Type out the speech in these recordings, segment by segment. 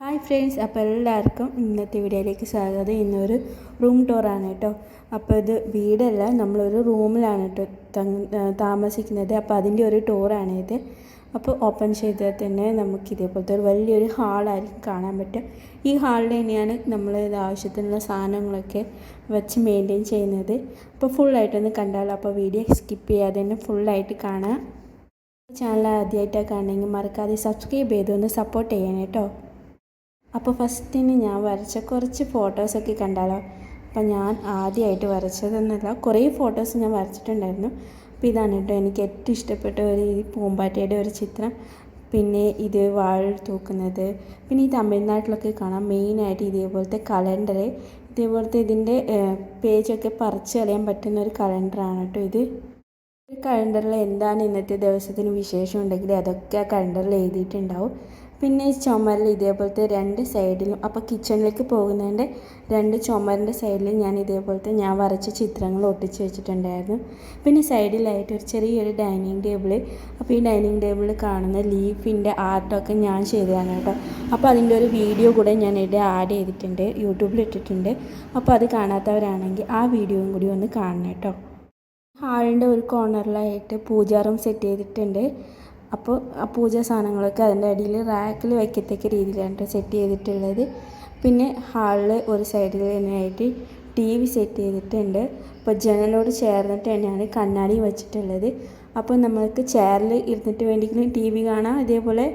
Hi friends അപ്പോൾ എല്ലാവർക്കും ഇന്നത്തെ വീഡിയോയിലേക്ക് സ്വാഗതം. ഇന്നൊരു റൂം ടൂറാണ് കേട്ടോ. അപ്പോൾ ഇത് വീടല്ല നമ്മളൊരു റൂമിലാണ് കേട്ടോ താമസിക്കുന്നത്. അപ്പോൾ അതിന്റെ ഒരു ടൂറാണ് ഇത്. അപ്പോൾ ഓപ്പൺ ചെയ്താൽ തന്നെ നമുക്ക് ഇതേപോലത്തെ ഒരു വലിയൊരു ഹാളായിരിക്കും കാണാൻ പറ്റും ഈ ഹാളിൽ തന്നെയാണ് നമ്മൾ ആവശ്യത്തിനുള്ള സാധനങ്ങളൊക്കെ വെച്ച് മെയിന്റെയിൻ ചെയ്യുന്നത്. അപ്പോൾ ഫുള്ളായിട്ടൊന്ന് കണ്ടാലോ? അപ്പോൾ വീഡിയോ സ്കിപ്പ് ചെയ്യാതെ തന്നെ ഫുള്ളായിട്ട് കാണാം. ചാനൽ ആദ്യമായിട്ടാണ് കാണണമെങ്കിൽ മറക്കാതെ സബ്സ്ക്രൈബ് ചെയ്തൊന്ന് സപ്പോർട്ട് ചെയ്യണം അപ്പോൾ ഫസ്റ്റിന് ഞാൻ വരച്ച കുറച്ച് ഫോട്ടോസൊക്കെ കണ്ടാലോ? അപ്പോൾ ഞാൻ ആദ്യമായിട്ട് വരച്ചതെന്നല്ല കുറേ ഫോട്ടോസ് ഞാൻ വരച്ചിട്ടുണ്ടായിരുന്നു. അപ്പോൾ ഇതാണ് കേട്ടോ എനിക്ക് ഏറ്റവും ഇഷ്ടപ്പെട്ട ഒരു ഈ പൂമ്പാറ്റയുടെ ഒരു ചിത്രം. പിന്നെ ഇത് വാഴ തൂക്കുന്നത് പിന്നെ ഈ തമിഴ്നാട്ടിലൊക്കെ കാണാം മെയിനായിട്ട് ഇതേപോലത്തെ കലണ്ടർ ഇതേപോലത്തെ ഇതിന്റെ പേജൊക്കെ പറിച്ച് കളയാൻ പറ്റുന്ന ഒരു കലണ്ടറാണ് കേട്ടോ ഇത്. ഈ കലണ്ടറിൽ എന്താണ് ഇന്നത്തെ ദിവസത്തിന് വിശേഷം ഉണ്ടെങ്കിൽ അതൊക്കെ ആ കലണ്ടറിൽ എഴുതിയിട്ടുണ്ടാവും. പിന്നെ ഈ ചുമരിൽ ഇതേപോലത്തെ രണ്ട് സൈഡിലും അപ്പോൾ കിച്ചണിലേക്ക് പോകുന്നതിന്റെ രണ്ട് ചുമരിന്റെ സൈഡിൽ ഞാൻ ഇതേപോലത്തെ ഞാൻ വരച്ച ചിത്രങ്ങൾ ഒട്ടിച്ച് വെച്ചിട്ടുണ്ടായിരുന്നു. പിന്നെ സൈഡിലായിട്ട് ഒരു ചെറിയൊരു ഡൈനിങ് ടേബിൾ അപ്പോൾ ഈ ഡൈനിങ് ടേബിളിൽ കാണുന്ന ലീഫിന്റെ ആർട്ടൊക്കെ ഞാൻ ചെയ്തതാണ് കേട്ടോ. അപ്പോൾ അതിന്റെ ഒരു വീഡിയോ കൂടെ ഞാൻ ഇവിടെ ആഡ് ചെയ്തിട്ടുണ്ട് യൂട്യൂബിൽ ഇട്ടിട്ടുണ്ട്. അപ്പോൾ അത് കാണാത്തവരാണെങ്കിൽ ആ വീഡിയോയും കൂടി ഒന്ന് കാണണം കേട്ടോ. ഹാളിന്റെ ഒരു കോർണറിലായിട്ട് പൂജാറും സെറ്റ് ചെയ്തിട്ടുണ്ട്. അപ്പോൾ ആ പൂജാ സാധനങ്ങളൊക്കെ അതിന്റെ അടിയിൽ റാക്കിൽ വയ്ക്കത്തക്ക രീതിയിലാണ് സെറ്റ് ചെയ്തിട്ടുള്ളത്. പിന്നെ ഹാളിൽ ഒരു സൈഡിൽ തന്നെയായിട്ട് ടി വി സെറ്റ് ചെയ്തിട്ടുണ്ട്. അപ്പോൾ ജനലോട് ചേർന്നിട്ട് തന്നെയാണ് കണ്ണാടി വെച്ചിട്ടുള്ളത്. അപ്പോൾ നമ്മൾക്ക് ചെയറിൽ ഇരുന്നിട്ട് വേണ്ടിയെങ്കിലും ടി വി കാണാം. അതേപോലെ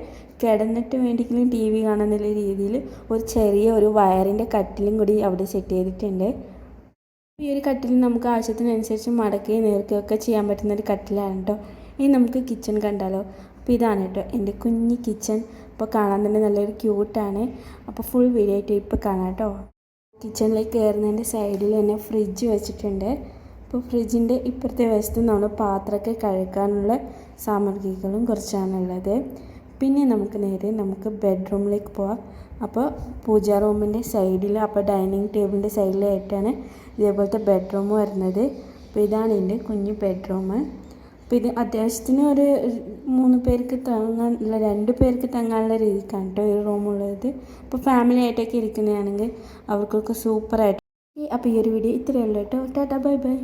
കിടന്നിട്ട് വേണ്ടിയെങ്കിലും ടി വി കാണാം എന്നുള്ള രീതിയിൽ ഒരു ചെറിയ ഒരു വയറിന്റെ കട്ടിലും കൂടി അവിടെ സെറ്റ് ചെയ്തിട്ടുണ്ട്. ഈ ഒരു കട്ടിൽ നമുക്ക് ആവശ്യത്തിനനുസരിച്ച് മടക്കുകയും നേർക്കുകയൊക്കെ ചെയ്യാൻ പറ്റുന്ന ഒരു കട്ടിലാണ് കേട്ടോ ഇനി നമുക്ക് കിച്ചൺ കണ്ടാലോ? അപ്പോൾ ഇതാണ് കേട്ടോ എന്റെ കുഞ്ഞി കിച്ചൺ അപ്പോൾ കാണാൻ തന്നെ നല്ലൊരു ക്യൂട്ടാണ് അപ്പോൾ ഫുൾ വീഡിയോ ആയിട്ട് ഇപ്പോൾ കാണാം കേട്ടോ കിച്ചണിലേക്ക് കയറുന്നതിന്റെ സൈഡിൽ തന്നെ ഫ്രിഡ്ജ് വെച്ചിട്ടുണ്ട്. അപ്പോൾ ഫ്രിഡ്ജിന്റെ ഇപ്പുറത്തെ വശത്ത് നമ്മൾ പാത്രമൊക്കെ കഴുകാനുള്ള സാമഗ്രികളും കുറച്ചാണുള്ളത് പിന്നെ നമുക്ക് നേരെ നമുക്ക് ബെഡ്റൂമിലേക്ക് പോവാം. അപ്പോൾ പൂജാ റൂമിന്റെ സൈഡിൽ അപ്പോൾ ഡൈനിങ് ടേബിളിന്റെ സൈഡിലായിട്ടാണ് ഇതേപോലത്തെ ബെഡ്റൂം വരുന്നത്. അപ്പോൾ ഇതാണ് എന്റെ കുഞ്ഞു ബെഡ്റൂം അപ്പോൾ ഇത് അത്യാവശ്യത്തിന് ഒരു മൂന്ന് പേർക്ക് അല്ല രണ്ട് പേർക്ക് തങ്ങാനുള്ള രീതിക്കാണ് കേട്ടോ ഈ റൂമുള്ളത് അപ്പോൾ ഫാമിലി ആയിട്ടൊക്കെ ഇരിക്കുന്നതാണെങ്കിൽ അവർക്കൊക്കെ സൂപ്പറായിട്ട് അപ്പോൾ ഈ ഒരു വീഡിയോ ഇത്രയേ ഉള്ളൂ കേട്ടോ ടാറ്റാ ബൈ ബൈ